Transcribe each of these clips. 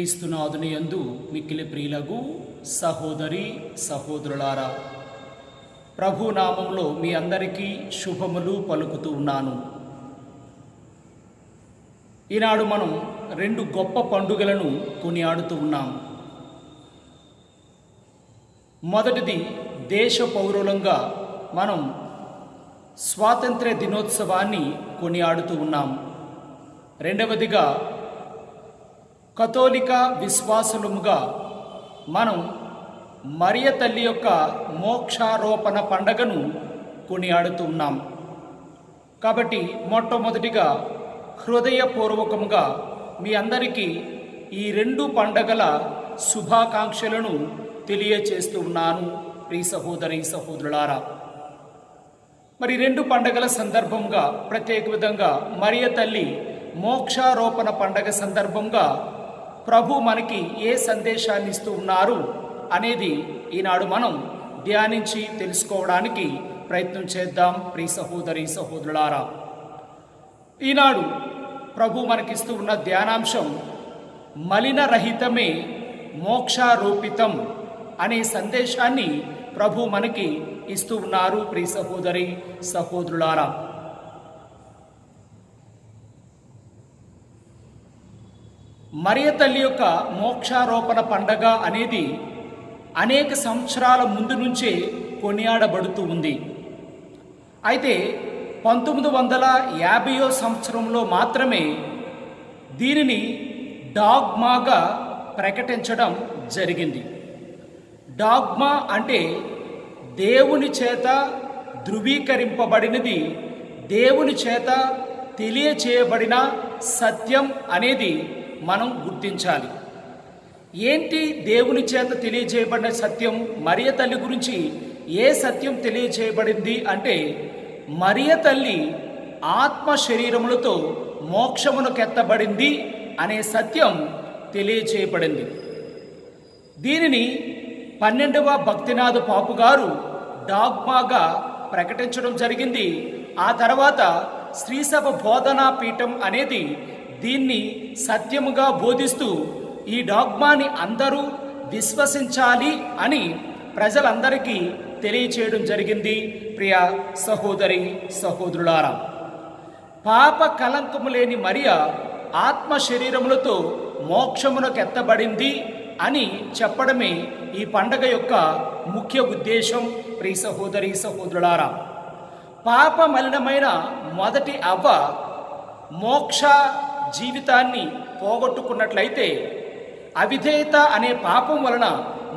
క్రీస్తునాథునియందు మిక్కిలి ప్రియులగు సహోదరి సహోదరులారా ప్రభు నామంలో మీ అందరికీ శుభములు పలుకుతూ ఉన్నాను. ఈనాడు మనం రెండు గొప్ప పండుగలను కొనియాడుతూ ఉన్నాం. మొదటిది దేశ పౌరులంగా మనం స్వాతంత్ర్య దినోత్సవాన్ని కొనియాడుతూ ఉన్నాం. రెండవదిగా కథోలిక విశ్వాసులముగా మనం మరియ తల్లి యొక్క మోక్షారోపణ పండగను కొనియాడుతూ ఉన్నాం. కాబట్టి మొట్టమొదటిగా హృదయపూర్వకముగా మీ అందరికీ ఈ రెండు పండగల శుభాకాంక్షలను తెలియచేస్తూ ఉన్నాను ప్రియ సహోదరి సహోదరులారా. మరి రెండు పండగల సందర్భంగా ప్రత్యేక విధంగా మరియ తల్లి మోక్షారోపణ పండగ సందర్భంగా ప్రభు మనకి ఏ సందేశాన్ని ఇస్తూ ఉన్నారు అనేది ఈనాడు మనం ధ్యానించి తెలుసుకోవడానికి ప్రయత్నం చేద్దాం. ప్రీ సహోదరి సహోదరులారా ఈనాడు ప్రభు మనకిస్తూ ఉన్న ధ్యానాంశం మలినరహితమే మోక్షారూపితం అనే సందేశాన్ని ప్రభు మనకి ఇస్తూ ఉన్నారు. ప్రియ సహోదరి సహోదరులారా మరియ తల్లి యొక్క మోక్షారోపణ పండగ అనేది అనేక సంవత్సరాల ముందు నుంచే కొనియాడబడుతూ ఉంది. అయితే పంతొమ్మిది వందల యాభైయో సంవత్సరంలో మాత్రమే దీనిని డాగ్మాగా ప్రకటించడం జరిగింది. డాగ్మా అంటే దేవుని చేత ధృవీకరింపబడినది దేవుని చేత తెలియచేయబడిన సత్యం అనేది మనం గుర్తించాలి. ఏంటి దేవుని చేత తెలియజేయబడిన సత్యం? మరియ తల్లి గురించి ఏ సత్యం తెలియజేయబడింది అంటే మరియ తల్లి ఆత్మ శరీరములతో మోక్షమునకెత్తబడింది అనే సత్యం తెలియచేయబడింది దీనిని పన్నెండవ భక్తినాథ పాపు గారు డాగ్మాగా ప్రకటించడం జరిగింది. ఆ తర్వాత శ్రీసభ బోధనా పీఠం అనేది దీన్ని సత్యముగా బోధిస్తూ ఈ డాగ్మాని అందరూ విశ్వసించాలి అని ప్రజలందరికీ తెలియచేయడం జరిగింది. ప్రియ సహోదరి సహోదరులారా పాప కలంకము లేని మరియ ఆత్మ శరీరములతో మోక్షమునకెత్తబడింది అని చెప్పడమే ఈ పండగ యొక్క ముఖ్య ఉద్దేశం. ప్రియ సహోదరి సహోదరులారా పాప మలినమైన మొదటి అవ్వ మోక్ష జీవితాన్ని పోగొట్టుకున్నట్లయితే అవిధేయత అనే పాపం వలన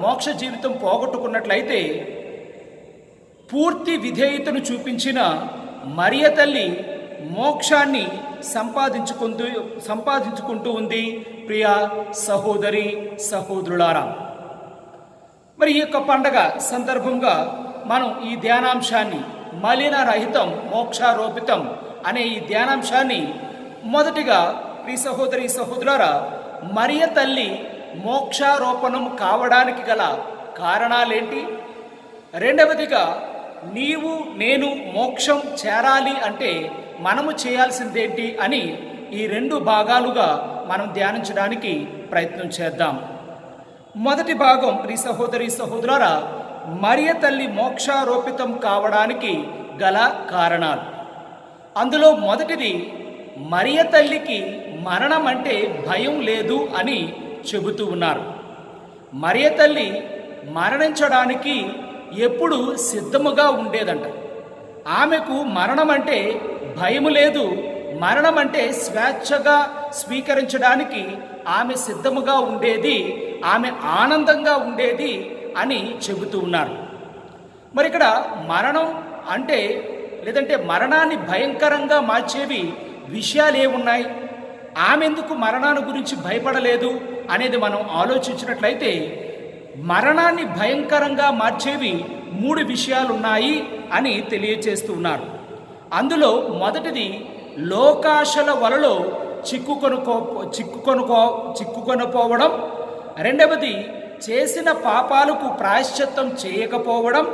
మోక్ష జీవితం పోగొట్టుకున్నట్లయితే పూర్తి విధేయతను చూపించిన మరియ తల్లి మోక్షాన్ని సంపాదించుకుంటూ సంపాదించుకుంటూ ఉంది. ప్రియ సహోదరి సహోదరులారా మరి ఈ యొక్క పండగ సందర్భంగా మనం ఈ ధ్యానాంశాన్ని మలిన రహితం మోక్షారోపితం అనే ఈ ధ్యానాంశాన్ని మొదటిగా ప్రీ సహోదరి సహోదరులారా మరియ తల్లి మోక్షారోపణం కావడానికి గల కారణాలేంటి? రెండవదిగా నీవు నేను మోక్షం చేరాలి అంటే మనము చేయాల్సిందేంటి అని ఈ రెండు భాగాలుగా మనం ధ్యానించడానికి ప్రయత్నం చేద్దాం. మొదటి భాగం ప్రీ సహోదరి సహోదరులారా మరియ తల్లి మోక్షారోపితం కావడానికి గల కారణాలు. అందులో మొదటిది మరియ తల్లికి మరణం అంటే భయం లేదు అని చెబుతూ ఉన్నారు. మరియ తల్లి మరణించడానికి ఎప్పుడు సిద్ధముగా ఉండేదంట. ఆమెకు మరణం అంటే భయము లేదు మరణం అంటే స్వేచ్ఛగా స్వీకరించడానికి ఆమె సిద్ధముగా ఉండేది ఆమె ఆనందంగా ఉండేది అని చెబుతూ ఉన్నారు. మరి ఇక్కడ మరణం అంటే లేదంటే మరణాన్ని భయంకరంగా మార్చేవి విషయాలు ఏమున్నాయి? ఆమెందుకు మరణాన్ని గురించి భయపడలేదు అనేది మనం ఆలోచించినట్లయితే మరణాన్ని భయంకరంగా మార్చేవి మూడు విషయాలు ఉన్నాయి అని తెలియచేస్తూ ఉన్నారు. అందులో మొదటిది లోకాశల వలలో చిక్కుకొనుకో చిక్కుకొనుకో చిక్కుకొనిపోవడం. రెండవది చేసిన పాపాలకు ప్రాయశ్చిత్తం చేయకపోవడం.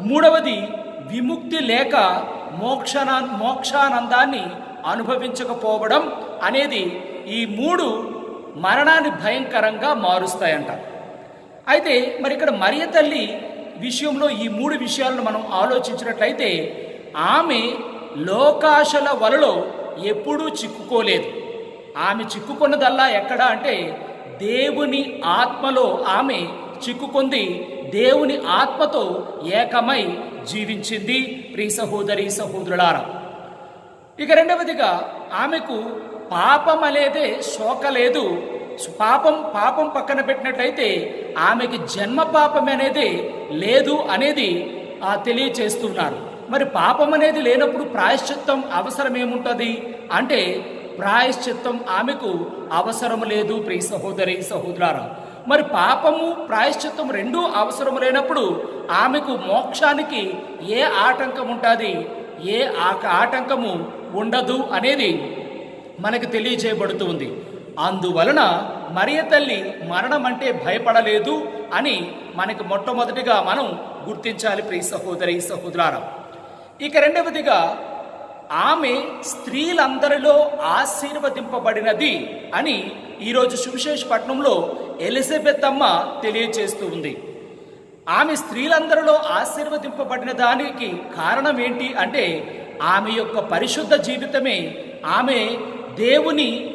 మూడవది విముక్తి లేక మోక్షనా మోక్షానందాన్ని అనుభవించకపోవడం అనేది ఈ మూడు మరణాన్ని భయంకరంగా మారుస్తాయంట. అయితే మరి ఇక్కడ మరియ తల్లి విషయంలో ఈ మూడు విషయాలను మనం ఆలోచించినట్లయితే ఆమె లోకాశల వలలో ఎప్పుడూ చిక్కుకోలేదు. ఆమె చిక్కుకున్నదల్లా ఎక్కడ అంటే దేవుని ఆత్మలో ఆమె చిక్కుకుంది దేవుని ఆత్మతో ఏకమై జీవించింది. ప్రియ సహోదరి సహోదరులారా ఇక రెండవదిగా ఆమెకు పాపం అనేదే శోక లేదు పాపం పాపం పక్కన పెట్టినట్లయితే ఆమెకి జన్మ పాపం అనేది లేదు అనేది ఆ తెలియచేస్తున్నారు. మరి పాపం అనేది లేనప్పుడు ప్రాయశ్చిత్తం అవసరం ఏముంటుంది అంటే ప్రాయశ్చిత్తం ఆమెకు అవసరం లేదు ప్రియ సహోదరి సహోదరారా. మరి పాపము ప్రాయశ్చిత్తం రెండూ అవసరం లేనప్పుడు ఆమెకు మోక్షానికి ఏ ఆటంకం ఉంటుంది ఏ ఆక- ఆటంకము ఉండదు అనేది మనకు తెలియజేయబడుతుంది అందువలన మరియ తల్లి మరణం అంటే భయపడలేదు అని మనకు మొట్టమొదటిగా మనం గుర్తించాలి ప్రియ సహోదరి సహోదరారం. ఇక రెండవదిగా ఆమె స్త్రీలందరిలో ఆశీర్వదింపబడినది అని ఈరోజు సువిశేషపట్నంలో ఎలిజబెత్ అమ్మ తెలియజేస్తూ ఉంది. ఆమె స్త్రీలందరిలో ఆశీర్వదింపబడిన దానికి కారణం ఏంటి అంటే ఆమె యొక్క పరిశుద్ధ జీవితమే ఆమె దేవుని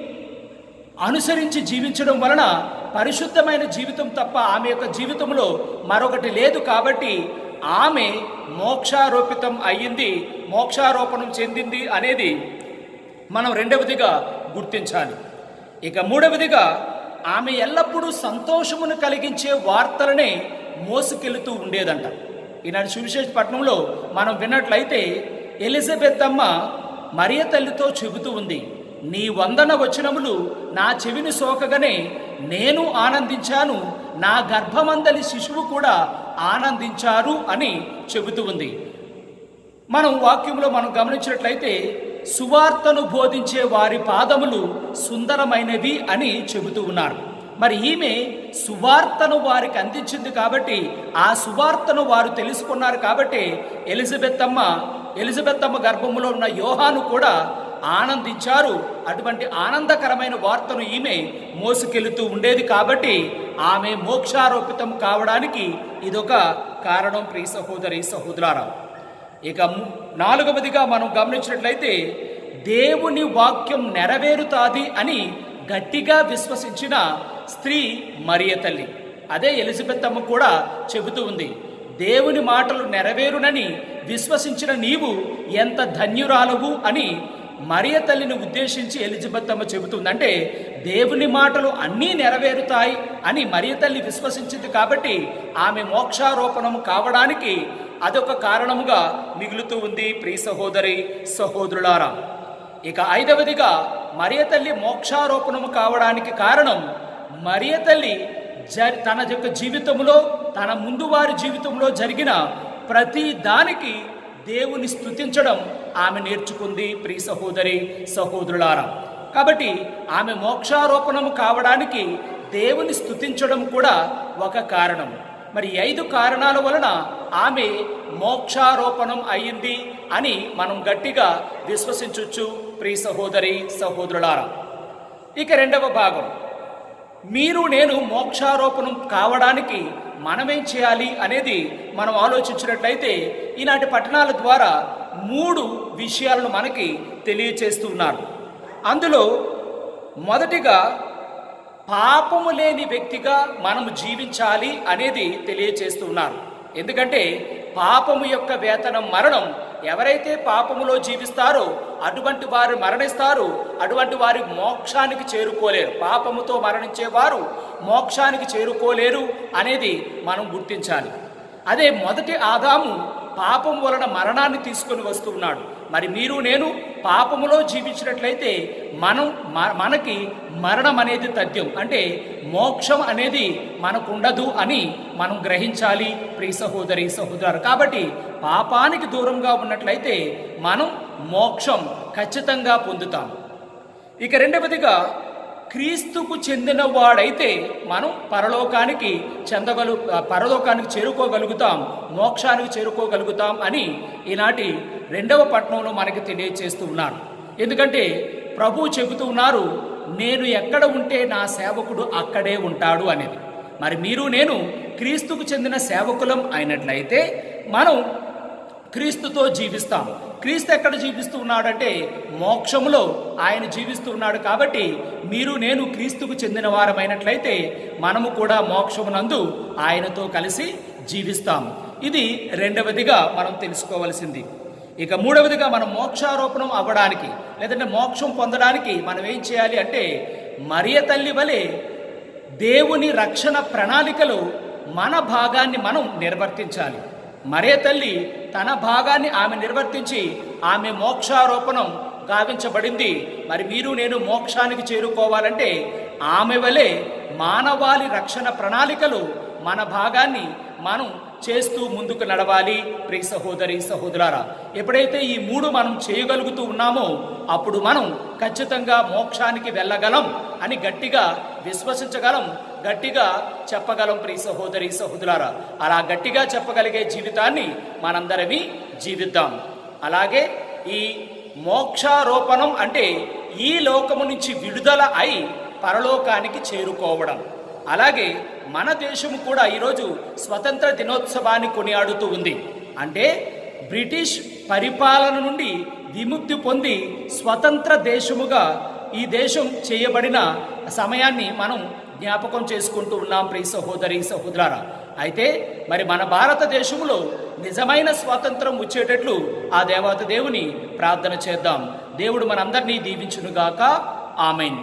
అనుసరించి జీవించడం వలన పరిశుద్ధమైన జీవితం తప్ప ఆమె యొక్క జీవితంలో మరొకటి లేదు కాబట్టి ఆమె మోక్షారోపితం అయ్యింది మోక్షారోపణం చెందింది అనేది మనం రెండవదిగా గుర్తించాలి. ఇక మూడవదిగా ఆమె ఎల్లప్పుడూ సంతోషమును కలిగించే వార్తలనే మోసుకెళ్తూ ఉండేదంట. ఈనాడు సువిశేషపట్నంలో మనం విన్నట్లయితే ఎలిజబెత్ అమ్మ మరియ తల్లితో చెబుతూ ఉంది నీ వందన వచనములు నా చెవిని సోకగానే నేను ఆనందించాను నా గర్భమందలి శిశువు కూడా ఆనందించారు అని చెబుతూ ఉంది. మనం వాక్యంలో మనం గమనించినట్లయితే సువార్తను బోధించే వారి పాదములు సుందరమైనవి అని చెబుతూ ఉన్నారు. మరి ఈమె సువార్తను వారికి అందించింది కాబట్టి ఆ సువార్తను వారు తెలుసుకున్నారు కాబట్టి ఎలిజబెత్ అమ్మ ఎలిజబెత్ అమ్మ గర్భములో ఉన్న యోహాను కూడా ఆనందించారు. అటువంటి ఆనందకరమైన వార్తను ఈమె మోసుకెళుతూ ఉండేది కాబట్టి ఆమె మోక్షారోపితం కావడానికి ఇదొక కారణం ప్రియ సహోదరి సహోదరారా. ఇక నాలుగవదిగా మనం గమనించినట్లయితే దేవుని వాక్యం నెరవేరుతాది అని గట్టిగా విశ్వసించిన స్త్రీ మరియ తల్లి. అదే ఎలిజబెత్ అమ్మ కూడా చెబుతూ ఉంది. దేవుని మాటలు నెరవేరునని విశ్వసించిన నీవు ఎంత ధన్యురాలవు అని మరియ తల్లిని ఉద్దేశించి ఎలిజబెత్ అమ్మ చెబుతుంది. అంటే దేవుని మాటలు అన్నీ నెరవేరుతాయి అని మరియ తల్లి విశ్వసించింది కాబట్టి ఆమె మోక్షారోపణము కావడానికి అదొక కారణముగా మిగులుతూ ఉంది. ప్రియ సహోదరి సహోదరులారా ఇక ఐదవదిగా మరియ తల్లి మోక్షారోపణము కావడానికి కారణం మరియ తల్లి జ తన యొక్క జీవితంలో తన ముందు వారి జీవితంలో జరిగిన ప్రతి దానికి దేవుని స్థుతించడం ఆమె నేర్చుకుంది ప్రియ సహోదరి సహోదరులారా. కాబట్టి ఆమె మోక్షారోపణం కావడానికి దేవుని స్థుతించడం కూడా ఒక కారణం. మరి ఐదు కారణాల వలన ఆమె మోక్షారోపణం అయ్యింది అని మనం గట్టిగా విశ్వసించవచ్చు ప్రియ సహోదరి సహోదరులారా. ఇక రెండవ భాగం. మీరు నేను మోక్షారోపణం కావడానికి మనమేం చేయాలి అనేది మనం ఆలోచించినట్లయితే ఈనాటి పట్టణాల ద్వారా మూడు విషయాలను మనకి తెలియచేస్తున్నారు అందులో మొదటిగా పాపము లేని వ్యక్తిగా మనము జీవించాలి అనేది తెలియచేస్తున్నారు ఎందుకంటే పాపము యొక్క వేతనం మరణం ఎవరైతే పాపములో జీవిస్తారో అటువంటి వారు మరణిస్తారు. అటువంటి వారి మోక్షానికి చేరుకోలేరు. పాపముతో మరణించే వారు మోక్షానికి చేరుకోలేరు అనేది మనం గుర్తించాలి. అదే మొదటి ఆదాము పాపం వలన మరణాన్ని తీసుకొని వస్తున్నాడు మరి మీరు నేను పాపములో జీవించినట్లయితే మనం మ- మనకి మరణం అనేది తథ్యం. అంటే మోక్షం అనేది మనకు ఉండదు అని మనం గ్రహించాలి. ప్రియ సహోదరి సహోదరు కాబట్టి పాపానికి దూరంగా ఉన్నట్లయితే మనం మోక్షం ఖచ్చితంగా పొందుతాం. ఇక రెండవదిగా క్రీస్తుకు చెందిన వాడైతే మనం పరలోకానికి చెందగలు పరలోకానికి చేరుకోగలుగుతాం. మోక్షానికి చేరుకోగలుగుతాం అని ఈనాటి రెండవ పట్టణంలో మనకి తెలియచేస్తూ ఉన్నారు ఎందుకంటే ప్రభు చెబుతూ ఉన్నారు నేను ఎక్కడ ఉంటే నా సేవకుడు అక్కడే ఉంటాడు అనేది. మరి మీరు నేను క్రీస్తుకు చెందిన సేవకులం అయినట్లయితే మనం క్రీస్తుతో జీవిస్తాం క్రీస్తు ఎక్కడ జీవిస్తూ ఉన్నాడంటే మోక్షములో ఆయన జీవిస్తూ ఉన్నాడు కాబట్టి మీరు నేను క్రీస్తుకు చెందిన వారమైనట్లయితే మనము కూడా మోక్షమునందు ఆయనతో కలిసి జీవిస్తాం ఇది రెండవదిగా మనం తెలుసుకోవలసింది. ఇక మూడవదిగా మనం మోక్షారోపణం అవ్వడానికి లేదంటే మోక్షం పొందడానికి మనం ఏం చేయాలి అంటే మరియ తల్లి వలె దేవుని రక్షణ ప్రణాళికలో మన భాగాన్ని మనం నిర్వర్తించాలి. మరే తల్లి తన భాగాన్ని ఆమె నిర్వర్తించి ఆమె మోక్షారోపణం గావించబడింది. మరి మీరు నేను మోక్షానికి చేరుకోవాలంటే ఆమె వలె మానవాళి రక్షణ ప్రణాళికలు మన భాగాన్ని మనం చేస్తూ ముందుకు నడవాలి. ప్రియ సహోదరి సహోదరారా ఎప్పుడైతే ఈ మూడు మనం చేయగలుగుతూ ఉన్నామో అప్పుడు మనం ఖచ్చితంగా మోక్షానికి వెళ్ళగలం అని గట్టిగా విశ్వసించగలం గట్టిగా చెప్పగలం. ప్రియ సహోదరి సహోదరారా అలా గట్టిగా చెప్పగలిగే జీవితాన్ని మనందరమి జీవిద్దాం. అలాగే ఈ మోక్షారోపణం అంటే ఈ లోకము నుంచి విడుదల అయి పరలోకానికి చేరుకోవడం. అలాగే మన దేశం కూడా ఈరోజు స్వతంత్ర దినోత్సవాన్ని కొనియాడుతూ ఉంది. అంటే బ్రిటిష్ పరిపాలన నుండి విముక్తి పొంది స్వతంత్ర దేశముగా ఈ దేశం చేయబడిన సమయాన్ని మనం జ్ఞాపకం చేసుకుంటూ ఉన్నాం ప్రియ సహోదరి సహోదరారా. అయితే మరి మన భారతదేశంలో నిజమైన స్వాతంత్రం వచ్చేటట్లు ఆ దేవత దేవుని ప్రార్థన చేద్దాం. దేవుడు మనందరినీ దీవించునుగాక. ఆమెన్.